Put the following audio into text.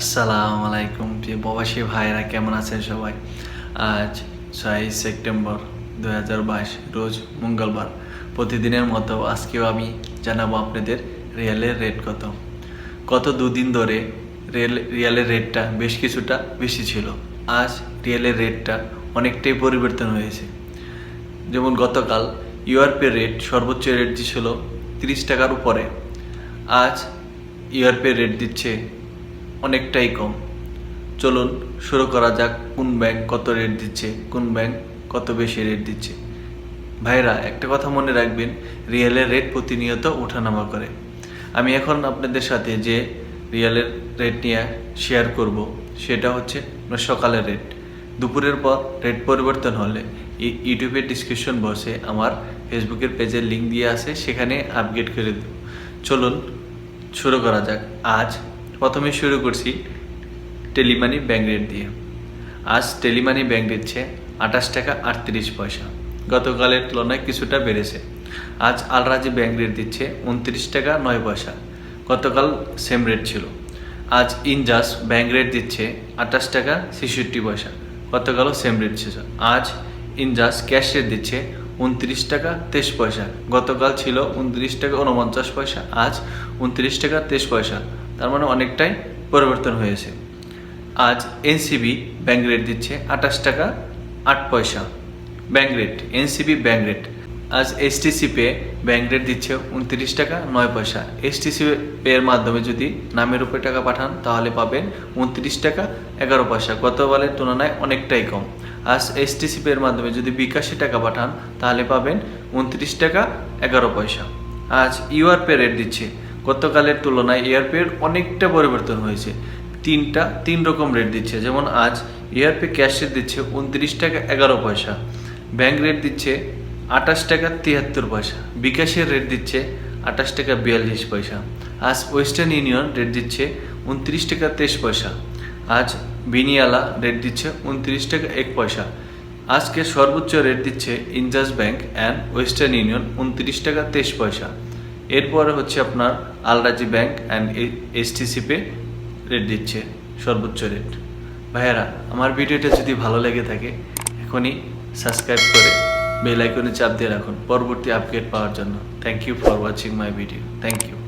আসসালামু আলাইকুম প্রিয় প্রবাসী ভাইরা, কেমন আছেন সবাই? আজ ছয় সেপ্টেম্বর দু হাজার বাইশ, রোজ মঙ্গলবার। প্রতিদিনের মতো আজকেও আমি জানাব আপনাদের রিয়ালের রেট কত। গত দুদিন ধরে রেল রিয়ালের রেটটা বেশ কিছুটা বেশি ছিল। আজ রিয়েলের রেটটা অনেকটাই পরিবর্তন হয়েছে। যেমন গতকাল ইউআরপি রেট, সর্বোচ্চ রেট ছিল তিরিশ টাকার উপরে। আজ ইউআরপি রেট দিচ্ছে অনেকটাই কম। চলুন, শুরু করা যাক কোন ব্যাংক কত রেট দিচ্ছে, কোন ব্যাংক কত বেশি রেট দিচ্ছে। ভাইরা, একটা কথা মনে রাখবেন রিয়েলের রেট প্রতিনিয়ত ওঠানামা করে। আমি এখন আপনাদের সাথে যে রিয়েলের রেট নিয়ে শেয়ার করব, সেটা হচ্ছে সকালের রেট দুপুরের পর রেট পরিবর্তন হলে ইউটিউবের ডিসক্রিপশন বসে আমার ফেসবুকের পেজের লিঙ্ক দিয়ে আছে, সেখানে আপডেট করে দেব। চলুন, শুরু করা যাক। আজ প্রথমে শুরু করছি টেলিমানি ব্যাঙ্ক রেট দিয়ে। আজ টেলিমানি ব্যাংক দিচ্ছে আঠাশ টাকা আটত্রিশ পয়সা। গতকালের তুলনায় কিছুটা বেড়েছে। আজ আলরাজি ব্যাঙ্ক রেট দিচ্ছে উনত্রিশ টাকা নয় পয়সা। গতকাল সেম রেট ছিল। আজ ইনজাস ব্যাঙ্ক রেট দিচ্ছে আঠাশ টাকা ছেষট্টি পয়সা। গতকালও সেম রেট ছিল। আজ ইনজাস ক্যাশ রেট দিচ্ছে উনত্রিশ টাকা তেইশ পয়সা। গতকাল ছিল উনত্রিশ টাকা উনপঞ্চাশ পয়সা, আজ উনত্রিশ টাকা তেইশ পয়সা। তার মানে অনেকটাই পরিবর্তন হয়েছে। আজ এনসিবি ব্যাংক রেট দিচ্ছে আঠাশ টাকা আট পয়সা। Bank rate NCB bank rate আজ এসটিসি পে ব্যাংক রেট দিচ্ছে উনত্রিশ টাকা নয় পয়সা। এসটিসি পে এর মাধ্যমে যদি নামের উপরে টাকা পাঠান, তাহলে পাবেন উনত্রিশ টাকা এগারো পয়সা। গতবারের তুলনায় অনেকটাই কম। আজ এসটিসি পে এর মাধ্যমে যদি বিকাশে টাকা পাঠান, তাহলে পাবেন উনত্রিশ টাকা এগারো পয়সা। আজ ইউআরপে রেট দিচ্ছে গতকালের তুলনায় এয়ারপের অনেকটা পরিবর্তন হয়েছে। তিনটা, তিন রকম রেট দিচ্ছে। যেমন আজ এয়ারপে ক্যাশ রেট দিচ্ছে উনত্রিশ টাকা এগারো পয়সা। ব্যাংক রেট দিচ্ছে আঠাশ টাকা তিয়াত্তর পয়সা। বিকাশের রেট দিচ্ছে আঠাশ টাকা বিয়াল্লিশ পয়সা। আজ ওয়েস্টার্ন ইউনিয়ন রেট দিচ্ছে উনত্রিশ টাকা তেইশ পয়সা। আজ বিনিয়ালা রেট দিচ্ছে উনত্রিশ টাকা এক পয়সা। আজকে সর্বোচ্চ রেট দিচ্ছে Enjaz bank and Western Union উনত্রিশ টাকা তেইশ পয়সা। এরপরে হচ্ছে আপনার Al Rajhi bank and HTC pay rate দিচ্ছে, সর্বোচ্চ রেট ভাইয়ারা, আমার ভিডিওটা যদি ভালো লেগে থাকে, এখনই সাবস্ক্রাইব করে বেল আইকনে চাপ দিয়ে রাখুন, পরবর্তী আপডেট পাওয়ার জন্য। Thank you for watching my video thank you